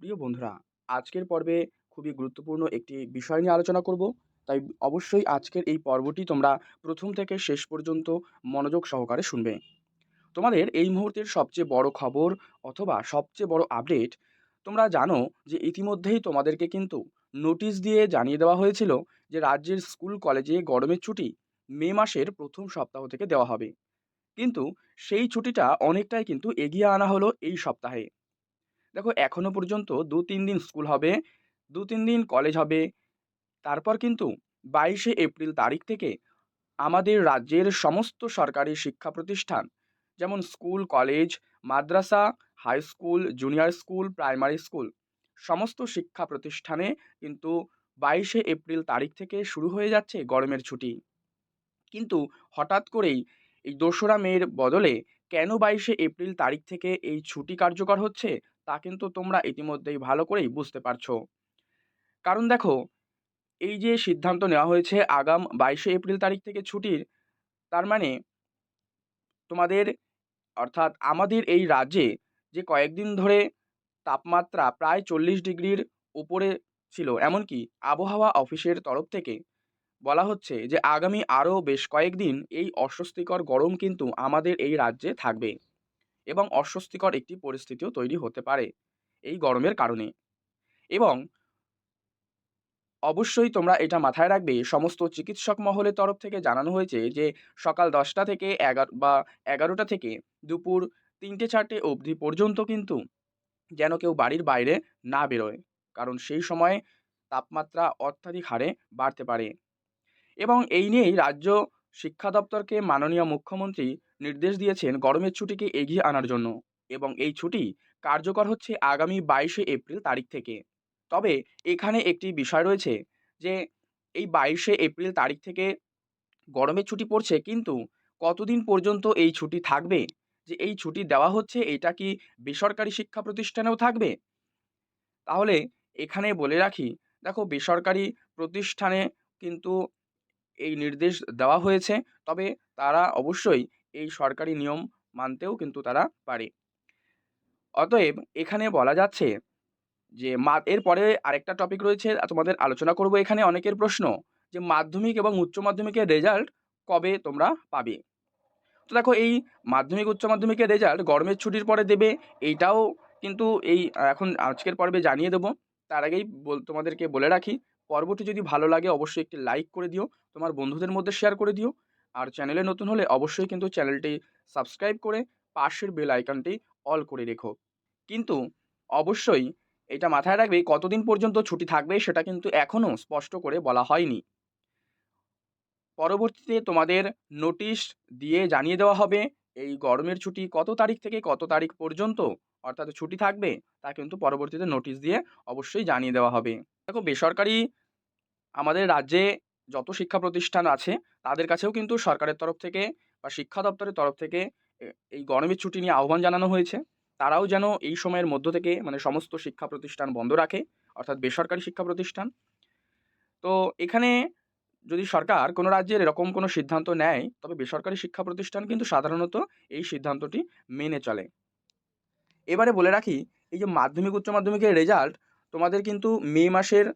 প্রিয় বন্ধুরা, আজকের পর্বে খুবই গুরুত্বপূর্ণ একটি বিষয় নিয়ে আলোচনা করব। তাই অবশ্যই আজকের এই পর্বটি তোমরা প্রথম থেকে শেষ পর্যন্ত মনোযোগ সহকারে শুনবে। তোমাদের এই মুহূর্তের সবচেয়ে বড় খবর অথবা সবচেয়ে বড় আপডেট তোমরা জানো যে ইতিমধ্যেই তোমাদেরকে কিন্তু নোটিশ দিয়ে জানিয়ে দেওয়া হয়েছিল যে রাজ্যের স্কুল কলেজে গরমের ছুটি মে মাসের প্রথম সপ্তাহ থেকে দেওয়া হবে। কিন্তু সেই ছুটিটা অনেকটাই কিন্তু এগিয়ে আনা হলো এই সপ্তাহে। দেখো, এখনও পর্যন্ত দু তিন দিন স্কুল হবে দু তিন দিন কলেজ হবে। তারপর কিন্তু বাইশে এপ্রিল তারিখ থেকে আমাদের রাজ্যের সমস্ত সরকারি শিক্ষা প্রতিষ্ঠান, যেমন স্কুল, কলেজ, মাদ্রাসা, high school, junior school, primary school, সমস্ত শিক্ষা প্রতিষ্ঠানে কিন্তু বাইশে এপ্রিল তারিখ থেকে শুরু হয়ে যাচ্ছে গরমের ছুটি। কিন্তু হঠাৎ করেই এই দোসরা মের বদলে কেন বাইশে এপ্রিল তারিখ থেকে এই ছুটি কার্যকর হচ্ছে? তা কিন্তু তোমরা ইতিমধ্যেই ভালো করেই বুঝতে পারছ। কারণ দেখো, এই যে সিদ্ধান্ত নেওয়া হয়েছে আগাম বাইশে এপ্রিল তারিখ থেকে ছুটির, তার মানে তোমাদের, অর্থাৎ আমাদের এই রাজ্যে যে কয়েকদিন ধরে তাপমাত্রা প্রায় চল্লিশ ডিগ্রির উপরে ছিল, এমনকি আবহাওয়া অফিসের তরফ থেকে বলা হচ্ছে যে আগামী আরও বেশ কয়েকদিন এই অস্বস্তিকর গরম কিন্তু আমাদের এই রাজ্যে থাকবে। এবং অস্বস্তিকর একটি পরিস্থিতিও তৈরি হতে পারে এই গরমের কারণে। এবং অবশ্যই তোমরা এটা মাথায় রাখবে, সমস্ত চিকিৎসক মহলের তরফ থেকে জানানো হয়েছে যে সকাল দশটা থেকে এগারো, বা এগারোটা থেকে দুপুর তিনটে চারটে অবধি পর্যন্ত কিন্তু যেন কেউ বাড়ির বাইরে না বেরোয়, কারণ সেই সময়ে তাপমাত্রা অত্যাধিক হারে বাড়তে পারে। এবং এই নিয়েই রাজ্য শিক্ষা দপ্তরকে মাননীয় মুখ্যমন্ত্রী নির্দেশ দিয়েছেন গরমের ছুটিকে এগিয়ে আনার জন্য এবং এই ছুটি কার্যকর হচ্ছে আগামী বাইশে এপ্রিল তারিখ থেকে। তবে এখানে একটি বিষয় রয়েছে যে, এই বাইশে এপ্রিল তারিখ থেকে গরমের ছুটি পড়ছে কিন্তু কতদিন পর্যন্ত এই ছুটি থাকবে? যে, এই ছুটি দেওয়া হচ্ছে এটা কি বেসরকারি শিক্ষা প্রতিষ্ঠানেও থাকবে? তাহলে এখানে বলে রাখি, দেখো বেসরকারি প্রতিষ্ঠানে কিন্তু এই নির্দেশ দেওয়া হয়েছে। তবে তারা অবশ্যই এই সরকারি নিয়ম মানতেও কিন্তু তারা পারে। অতএব এখানে বলা যাচ্ছে যে, মা, এরপরে আরেকটা টপিক রয়েছে তোমাদের আলোচনা করব এখানে অনেকের প্রশ্ন যে, মাধ্যমিক এবং উচ্চ মাধ্যমিকের রেজাল্ট কবে তোমরা পাবে? তো দেখো, এই মাধ্যমিক, উচ্চ মাধ্যমিকের রেজাল্ট গরমের ছুটির পরে দেবে, এইটাও কিন্তু এই এখন আজকের পর্বে জানিয়ে দেবো। তার আগেই বল, তোমাদেরকে বলে রাখি পর্বটি যদি ভালো লাগে অবশ্যই একটি লাইক করে দিও, তোমার বন্ধুদের মধ্যে শেয়ার করে দিও। আর চ্যানেলে নতুন হলে অবশ্যই কিন্তু চ্যানেলটি সাবস্ক্রাইব করে পাশের বেল আইকনটি অল করে রেখো। কিন্তু অবশ্যই এটা মাথায় রাখবে, কতদিন পর্যন্ত ছুটি থাকবে সেটা কিন্তু এখনও স্পষ্ট করে বলা হয়নি। পরবর্তীতে তোমাদের নোটিশ দিয়ে জানিয়ে দেওয়া হবে, এই গরমের ছুটি কত তারিখ থেকে কত তারিখ পর্যন্ত অর্থাৎ ছুটি থাকবে তা কিন্তু পরবর্তীতে নোটিশ দিয়ে অবশ্যই জানিয়ে দেওয়া হবে। দেখো, বেসরকারি আমাদের রাজ্যে যত শিক্ষা প্রতিষ্ঠান আছে, তাদের কাছেও কিন্তু সরকারের তরফ থেকে বা শিক্ষা দপ্তরের তরফ থেকে এই গরমের ছুটি নিয়ে আহ্বান জানানো হয়েছে। তারাও যেন এই সময়ের মধ্য থেকে মানে সমস্ত শিক্ষা প্রতিষ্ঠান বন্ধ রাখে, অর্থাৎ বেসরকারি শিক্ষা প্রতিষ্ঠান। তো এখানে যদি সরকার কোনো রাজ্যের এরকম কোনো সিদ্ধান্ত নেয়, তবে বেসরকারি শিক্ষা প্রতিষ্ঠান কিন্তু সাধারণত এই সিদ্ধান্তটি মেনে চলে। এবারে বলে রাখি, এই যে মাধ্যমিক, উচ্চ মাধ্যমিকের রেজাল্ট তোমাদের কিন্তু মে মাসের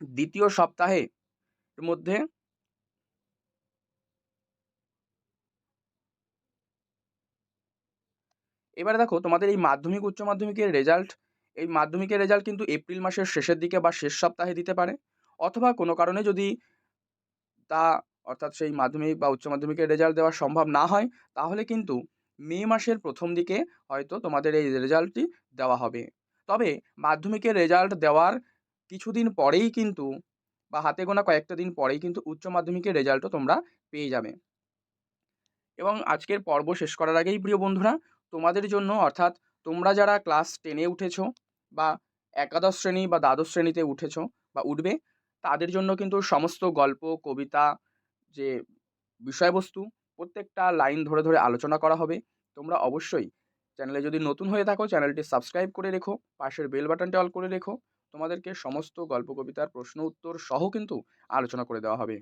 দ্বিতীয় সপ্তাহে মধ্যে এবারে দেখো তোমাদের এই মাধ্যমিক, উচ্চ মাধ্যমিকের রেজাল্ট এই মাধ্যমিকের রেজাল্ট কিন্তু এপ্রিল মাসের শেষের দিকে বা শেষ সপ্তাহে দিতে পারে। অথবা কোনো কারণে যদি তা অর্থাৎ সেই মাধ্যমিক বা উচ্চ মাধ্যমিকের রেজাল্ট দেওয়া সম্ভব না হয়, তাহলে কিন্তু মে মাসের প্রথম দিকে হয়তো তোমাদের এই রেজাল্টটি দেওয়া হবে। তবে মাধ্যমিকের রেজাল্ট দেওয়ার কিছুদিন পরেই কিন্তু বা হাতে গোনা কয়েকটা দিন পরেই কিন্তু উচ্চ মাধ্যমিকের রেজাল্টও তোমরা পেয়ে যাবে। এবং আজকের পর্ব শেষ করার আগেই প্রিয় বন্ধুরা, তোমাদের জন্য অর্থাৎ তোমরা যারা ক্লাস টেনে উঠেছ বা একাদশ শ্রেণি বা দ্বাদশ শ্রেণীতে উঠেছো বা উঠবে, তাদের জন্য কিন্তু সমস্ত গল্প, কবিতা, যে বিষয়বস্তু প্রত্যেকটা লাইন ধরে ধরে আলোচনা করা হবে। তোমরা অবশ্যই চ্যানেলে যদি নতুন হয়ে থাকো, চ্যানেলটি সাবস্ক্রাইব করে রেখো, পাশের বেল বাটনটি অল করে রেখো। তোমাদেরকে সমস্ত গল্প কবিতার প্রশ্ন উত্তর সহ কিন্তু আলোচনা করে দেওয়া হবে।